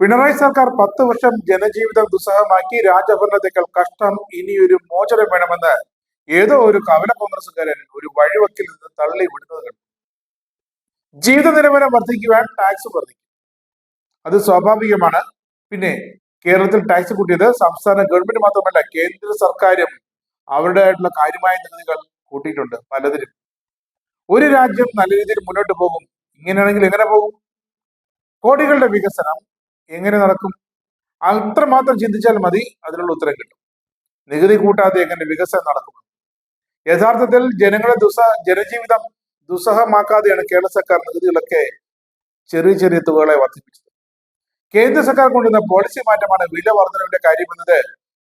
പിണറായി സർക്കാർ പത്ത് വർഷം ജനജീവിതം ദുസ്സഹമാക്കി രാജഭരണത്തേക്കാൾ കഷ്ടം ഇനിയൊരു മോചനം വേണമെന്ന് ഏതോ ഒരു കവല കോൺഗ്രസുകാരൻ ഒരു വഴിവക്കിൽ നിന്ന് തള്ളി വിടുന്നത് കണ്ടു. ജീവിത നിലവാരം വർദ്ധിക്കുവാൻ ടാക്സ് വർദ്ധിക്കും. അത് സ്വാഭാവികമാണ്. പിന്നെ കേരളത്തിൽ ടാക്സ് കൂട്ടിയത് സംസ്ഥാന ഗവൺമെന്റ് മാത്രമല്ല കേന്ദ്ര സർക്കാരും അവരുടേതായിട്ടുള്ള കാര്യമായ നികുതികൾ കൂട്ടിയിട്ടുണ്ട് പലതിലും. ഒരു രാജ്യം നല്ല രീതിയിൽ മുന്നോട്ട് പോകും. ഇങ്ങനെയാണെങ്കിൽ എങ്ങനെ പോകും? കോടികളുടെ വികസനം എങ്ങനെ നടക്കും? അത്രമാത്രം ചിന്തിച്ചാൽ മതി അതിനുള്ള ഉത്തരം കിട്ടും. നികുതി കൂട്ടാതെ എങ്ങനെ വികസനം നടക്കും യഥാർത്ഥത്തിൽ ജനങ്ങളെ ദുസ ജനജീവിതം ദുസ്സഹമാക്കാതെയാണ് കേരള സർക്കാർ നികുതികളൊക്കെ ചെറിയ ചെറിയ തുകകളെ വർദ്ധിപ്പിച്ചത്. കേന്ദ്ര സർക്കാർ കൊണ്ടുവന്ന പോളിസി മാറ്റമാണ് വില വർധനവിന്റെ കാര്യമെന്നത്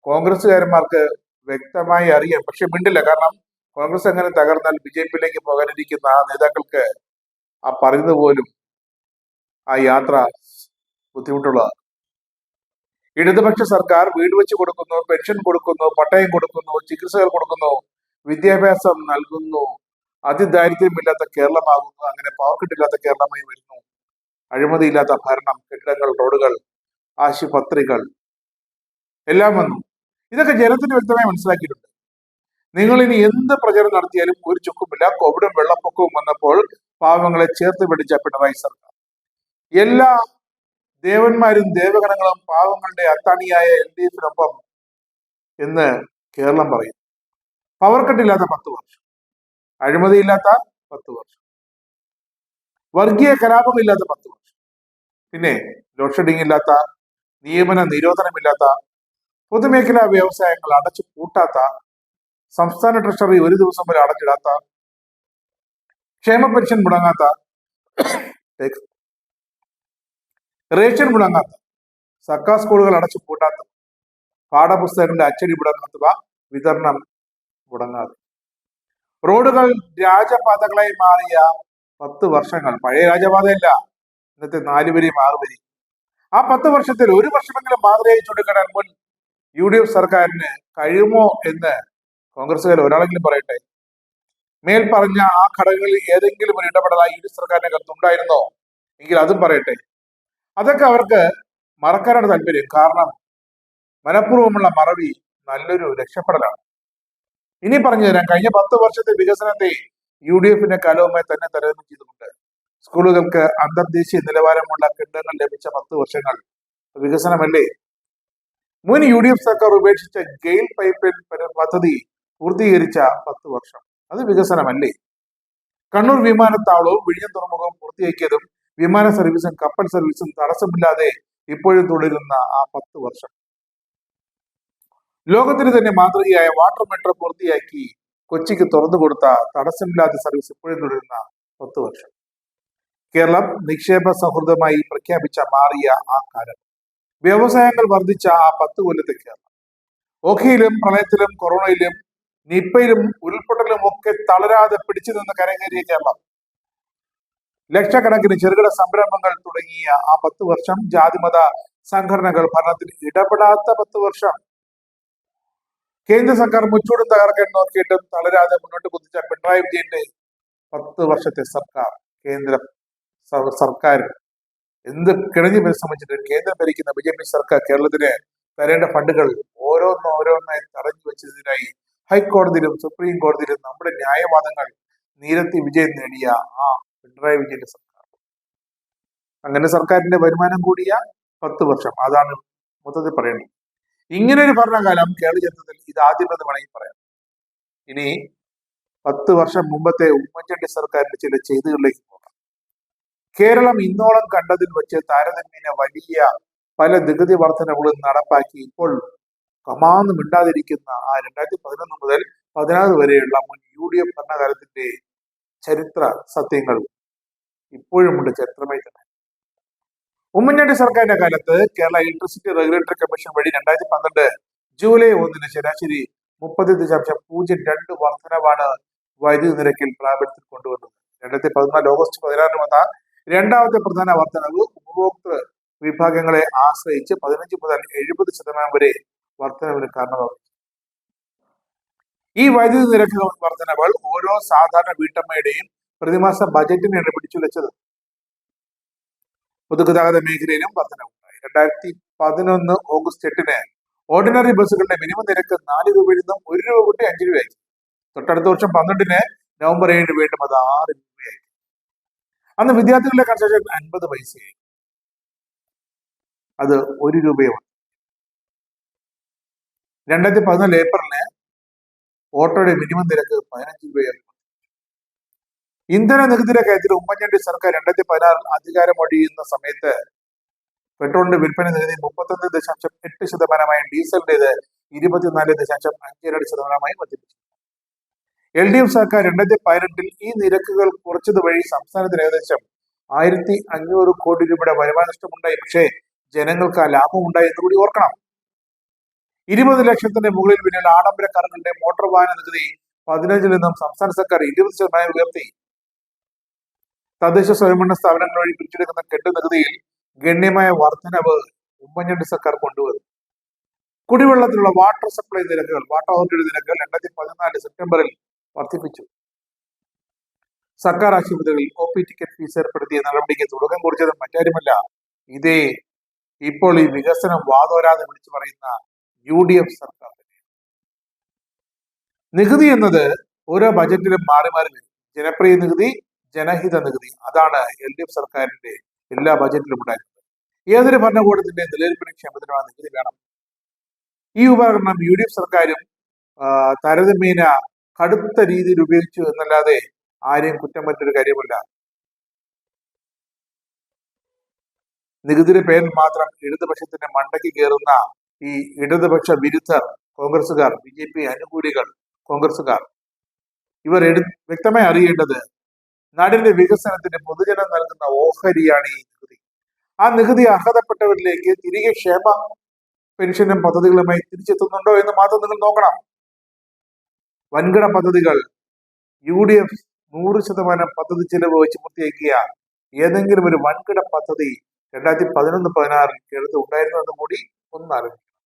കോൺഗ്രസുകാരന്മാർക്ക് വ്യക്തമായി അറിയാം. പക്ഷെ മിണ്ടില്ല കാരണം കോൺഗ്രസ് എങ്ങനെ തകർന്നാൽ ബി ജെ പിയിലേക്ക് പോകാനിരിക്കുന്ന ആ നേതാക്കൾക്ക് ആ പറയുന്നത് പോലും ആ യാത്ര ബുദ്ധിമുട്ടുള്ളതാണ് ഇടതുപക്ഷ സർക്കാർ വീട് വെച്ച് കൊടുക്കുന്നു പെൻഷൻ കൊടുക്കുന്നു പട്ടയം കൊടുക്കുന്നു ചികിത്സകൾ കൊടുക്കുന്നു വിദ്യാഭ്യാസം നൽകുന്നു. അതിദാരിദ്ര്യമില്ലാത്ത കേരളമാകുന്നു അങ്ങനെ പാവക്കെട്ടില്ലാത്ത കേരളമായി വരുന്നു. അഴിമതിയില്ലാത്ത ഭരണം കെട്ടിടങ്ങൾ റോഡുകൾ ആശുപത്രികൾ എല്ലാം വന്നു. ഇതൊക്കെ ജനത്തിന് വ്യക്തമായി മനസ്സിലാക്കിയിട്ടുണ്ട്. നിങ്ങൾ ഇനി എന്ത് പ്രചരണം നടത്തിയാലും ഒരു ചുക്കുമില്ല. കോവിഡും വെള്ളപ്പൊക്കവും വന്നപ്പോൾ പാവങ്ങളെ ചേർത്ത് പിടിച്ച പിണറായി സർക്കാർ. എല്ലാ ദേവന്മാരും ദേവഗണങ്ങളും പാവങ്ങളുടെ അത്താണിയായ എൽ ഡി എഫിനൊപ്പം എന്ന് കേരളം പറയും. പവർ കട്ടില്ലാത്ത പത്ത് വർഷം. അഴിമതിയില്ലാത്ത പത്ത് വർഷം. വർഗീയ കലാപമില്ലാത്ത പത്ത് വർഷം. പിന്നെ ലോഡ് ഷെഡിംഗ് ഇല്ലാത്ത നിയമന നിരോധനമില്ലാത്ത പൊതുമേഖലാ വ്യവസായങ്ങൾ അടച്ചു പൂട്ടാത്ത സംസ്ഥാന ട്രഷറി ഒരു ദിവസം വരെ അടച്ചിടാത്ത ക്ഷേമ പെൻഷൻ മുടങ്ങാത്ത റേഷൻ മുടങ്ങാത്ത സർക്കാർ സ്കൂളുകൾ അടച്ചു പൂട്ടാത്ത പാഠപുസ്തകങ്ങളുടെ അച്ചടി മുടങ്ങാത്തവ വിതരണം മുടങ്ങാതെ റോഡുകൾ രാജപാതകളായി മാറിയ പത്ത് വർഷങ്ങൾ പഴയ രാജപാതയല്ല ഇന്നത്തെ നാല് വരി ആറ് വരി. ആ പത്ത് വർഷത്തിൽ ഒരു വർഷമെങ്കിലും മാതൃകയായി ചൂണ്ടിക്കാണാൻ മുൻ യു ഡി എഫ് സർക്കാരിന് കഴിയുമോ എന്ന് കോൺഗ്രസുകാർ ഒരാളെങ്കിലും പറയട്ടെ. മേൽ പറഞ്ഞ ആ ഘടകങ്ങളിൽ ഏതെങ്കിലും ഒരു ഇടപെടൽ ആ യു ഡി എഫ് സർക്കാരിനെ കത്തുണ്ടായിരുന്നോ എങ്കിൽ അതും പറയട്ടെ. അതൊക്കെ അവർക്ക് മറക്കാനാണ് താല്പര്യം. കാരണം മനഃപൂർവമുള്ള മറവി നല്ലൊരു രക്ഷപ്പെടലാണ്. ഇനി പറഞ്ഞു തരാം. കഴിഞ്ഞ പത്ത് വർഷത്തെ വികസനത്തെ യു ഡി എഫിന്റെ കാലവുമായി തന്നെ താരതമ്യം സ്കൂളുകൾക്ക് അന്തർദേശീയ നിലവാരമുള്ള കെട്ടിടങ്ങൾ ലഭിച്ച പത്ത് വർഷങ്ങൾ വികസനമല്ലേ? മുൻ യു ഡി എഫ് സർക്കാർ ഉപേക്ഷിച്ച ഗെയിൽ പൈപ്പ് പദ്ധതി പൂർത്തീകരിച്ച പത്ത് വർഷം. അത് വികസനമല്ലേ? കണ്ണൂർ വിമാനത്താവളവും വിഴിഞ്ഞം തുറമുഖവും പൂർത്തിയാക്കിയതും വിമാന സർവീസും കപ്പൽ സർവീസും തടസ്സമില്ലാതെ ഇപ്പോഴും തുടരുന്ന ആ പത്ത് വർഷം. ലോകത്തിന് തന്നെ മാതൃകയായ വാട്ടർ മെട്രോ പൂർത്തിയാക്കി കൊച്ചിക്ക് തുറന്നു കൊടുത്ത തടസ്സമില്ലാത്ത സർവീസ് ഇപ്പോഴും തുടരുന്ന പത്ത് വർഷം. കേരളം നിക്ഷേപ സൗഹൃദമായി പ്രഖ്യാപിച്ച മാറിയ ആ കാലം. വ്യവസായങ്ങൾ വർദ്ധിച്ച ആ പത്ത് കൊല്ലത്തെ കേരളം. ഓഖിയിലും പ്രളയത്തിലും കൊറോണയിലും നിപ്പയിലും ഉരുൾപൊട്ടലും ഒക്കെ തളരാതെ പിടിച്ചു നിന്ന് കരകയറിയ കേരളം. ലക്ഷക്കണക്കിന് ചെറുകിട സംരംഭങ്ങൾ തുടങ്ങിയ ആ പത്ത് വർഷം ജാതിമത സംഘടനകൾ ഭരണത്തിൽ ഇടപെടാത്ത പത്ത് വർഷം. കേന്ദ്ര സർക്കാർ മുച്ചൂടും തകർക്കാൻ നോക്കിയിട്ടും തളരാതെ മുന്നോട്ട് കുതിച്ച പിണറായി വിജയന്റെ പത്ത് വർഷത്തെ സർക്കാർ കേന്ദ്ര സർക്കാർ എന്ത് കിണഞ്ഞു പരിശ്രമിച്ചിട്ട് കേന്ദ്രം ഭരിക്കുന്ന ബി ജെ പി സർക്കാർ കേരളത്തിന് തരേണ്ട ഫണ്ടുകൾ ഓരോന്ന് ഓരോന്നായി തടഞ്ഞു വെച്ചതിനായി ഹൈക്കോടതിയിലും സുപ്രീം കോടതിയിലും നമ്മുടെ ന്യായവാദങ്ങൾ നീരത്തി വിജയം നേടിയ ആ പിണറായി വിജയന്റെ സർക്കാർ. അങ്ങനെ സർക്കാരിന്റെ വരുമാനം കൂടിയ പത്ത് വർഷം. അതാണ് മൊത്തത്തിൽ പറയേണ്ടത്. ഇങ്ങനെ ഒരു ഭരണകാലം കേരള ജനതയിൽ ഇത് ആദ്യമെന്ന് വേണമെങ്കിൽ പറയാം. ഇനി പത്ത് വർഷം മുമ്പത്തെ ഉമ്മൻചാണ്ടി സർക്കാരിന്റെ ചില ചെയ്തുകളിലേക്ക് പോകാം. കേരളം ഇന്നോളം കണ്ടതിൽ വെച്ച് താരതമ്യേന വലിയ പല നികുതി വർധനകളും നടപ്പാക്കി ഇപ്പോൾ കമാന്ന് മിണ്ടാതിരിക്കുന്ന ആ രണ്ടായിരത്തി പതിനൊന്ന് മുതൽ പതിനാറ് വരെയുള്ള മുൻ യു ഡി എഫ് ഭരണകാലത്തിന്റെ ചരിത്ര സത്യങ്ങൾ ഇപ്പോഴുമുണ്ട് ചരിത്രമായി തന്നെ ഉമ്മൻചാണ്ടി സർക്കാരിന്റെ കാലത്ത് കേരള ഇലക്ട്രിസിറ്റി റെഗുലേറ്ററി കമ്മീഷൻ വഴി രണ്ടായിരത്തി പന്ത്രണ്ട് ജൂലൈ ഒന്നിന് ശരാശരി മുപ്പത് ദശാംശം പൂജ്യം രണ്ട് വർധനവാണ് വൈദ്യുതി നിരക്കിൽ പ്രാബല്യത്തിൽ കൊണ്ടുവന്നത്. രണ്ടായിരത്തി പതിനാല് ഓഗസ്റ്റ് പതിനാറിന് വന്ന രണ്ടാമത്തെ പ്രധാന വർധനവ് ഉപഭോക്തൃ വിഭാഗങ്ങളെ ആശ്രയിച്ച് പതിനഞ്ച് മുതൽ എഴുപത് ശതമാനം വരെ വർധനവിന് കാരണമാകും ഈ വൈദ്യുതി നിരക്ക് വർധനകൾ ഓരോ സാധാരണ വീട്ടമ്മയുടെയും പ്രതിമാസ ബജറ്റിനെയാണ് പിടിച്ചുലച്ചത് പൊതുഗതാഗത മേഖലയിലും വർധനവുണ്ടായി. രണ്ടായിരത്തി പതിനൊന്ന് ഓഗസ്റ്റ് എട്ടിന് ഓർഡിനറി ബസ്സുകളുടെ മിനിമം നിരക്ക് നാല് രൂപയിൽ നിന്നും ഒരു രൂപ കൂട്ടി അഞ്ച് രൂപയായി. തൊട്ടടുത്ത വർഷം പന്ത്രണ്ടിന് നവംബർ ഏഴിന് വീണ്ടും അത് ആറ് രൂപയായി. അന്ന് വിദ്യാർത്ഥികളുടെ കൺസെഷൻ അൻപത് പൈസയായി. അത് ഒരു രൂപയുമാണ് രണ്ടായിരത്തി പതിനാല് ഏപ്രിലിന് ഓട്ടോയുടെ മിനിമം നിരക്ക് പതിനഞ്ച് രൂപയായി. ഇന്ധന നികുതിയുടെ കാര്യത്തിൽ ഉമ്മൻചാണ്ടി സർക്കാർ രണ്ടായിരത്തി പതിനാറിൽ അധികാരം ഒഴിയുന്ന സമയത്ത് പെട്രോളിന്റെ വിൽപ്പന നികുതി മുപ്പത്തൊന്ന് ദശാംശം എട്ട് ശതമാനമായും ഡീസലിന്റേത് ഇരുപത്തിനാല് ദശാംശം അഞ്ച് രണ്ട് ശതമാനമായും വർദ്ധിപ്പിച്ചു. എൽ ഡി എഫ് സർക്കാർ രണ്ടായിരത്തി പതിനെട്ടിൽ ഈ നിരക്കുകൾ കുറച്ചത് വഴി സംസ്ഥാനത്തിന് ഏകദേശം ആയിരത്തി അഞ്ഞൂറ് കോടി രൂപയുടെ വരുമാന നഷ്ടമുണ്ടായി. പക്ഷേ ജനങ്ങൾക്ക് ആ ലാഭം ഉണ്ടായി എന്ന് കൂടി ഓർക്കണം. ഇരുപത് ലക്ഷത്തിന്റെ മുകളിൽ പിന്നിൽ ആഡംബര കാറുകളുടെ മോട്ടോർ വാഹന നികുതി പതിനഞ്ചിൽ നിന്നും സംസ്ഥാന സർക്കാർ ഇരുപത് ശതമാനം ഉയർത്തി. തദ്ദേശ സ്വയംഭരണ സ്ഥാപനങ്ങൾ വഴി പിരിച്ചെടുക്കുന്ന കെട്ടു നികുതിയിൽ ഗണ്യമായ വർധനവ് ഉമ്മൻചാണ്ടി സർക്കാർ കൊണ്ടുവന്നു. കുടിവെള്ളത്തിലുള്ള വാട്ടർ സപ്ലൈ നിരക്കുകൾ വാട്ടർ അതോറിറ്റിയുടെ നിരക്കുകൾ രണ്ടായിരത്തി പതിനാല് സെപ്റ്റംബറിൽ വർദ്ധിപ്പിച്ചു. സർക്കാർ ആശുപത്രികളിൽ ഒ പി ടിക്കറ്റ് ഫീസ് ഏർപ്പെടുത്തിയ നടപടിക്ക് തുടക്കം കുറിച്ചത് മറ്റാരുമല്ല. ഇതേ ഇപ്പോൾ ഈ വികസനം വാതോരാതെ വിളിച്ചു പറയുന്ന യു ഡി എഫ് സർക്കാർ നികുതി എന്നത് ഓരോ ബജറ്റിലും മാറി മാറി വരും. ജനപ്രിയ നികുതി ജനഹിത നികുതി. അതാണ് എൽ ഡി എഫ് സർക്കാരിന്റെ എല്ലാ ബജറ്റിലും ഉണ്ടായിരുന്നത്. ഏതൊരു ഭരണകൂടത്തിന്റെ നിലനിൽപ്പിന് ക്ഷേമത്തിനുള്ള നികുതി വേണം. ഈ ഉപകരണം യു ഡി എഫ് സർക്കാരും താരതമ്യേന കടുത്ത രീതിയിൽ ഉപയോഗിച്ചു എന്നല്ലാതെ ആരെയും കുറ്റം പറ്റൊരു കാര്യമല്ല. നികുതിയുടെ പേരിൽ മാത്രം ഇടതുപക്ഷത്തിന്റെ മണ്ടയ്ക്ക് കയറുന്ന ഈ ഇടതുപക്ഷ വിരുദ്ധർ കോൺഗ്രസുകാർ ബി ജെ പി അനുകൂലികൾ കോൺഗ്രസുകാർ ഇവർ വ്യക്തമായി അറിയേണ്ടത് നാടിന്റെ വികസനത്തിന് പൊതുജനം നൽകുന്ന ഓഹരിയാണ് ഈ നികുതി. ആ നികുതി അർഹതപ്പെട്ടവരിലേക്ക് തിരികെ ക്ഷേമ പെൻഷനും പദ്ധതികളുമായി തിരിച്ചെത്തുന്നുണ്ടോ എന്ന് മാത്രം നിങ്ങൾ നോക്കണം. വൻകിട പദ്ധതികൾ യു ഡി എഫ് നൂറ് ശതമാനം പദ്ധതി ചെലവ് വെച്ച് പൂർത്തിയാക്കിയ ഏതെങ്കിലും ഒരു വൻകിട പദ്ധതി രണ്ടായിരത്തി പതിനൊന്ന് പതിനാറിൽ കേരളത്തിൽ ഉണ്ടായിരുന്നു എന്ന് കൂടി ഒന്ന്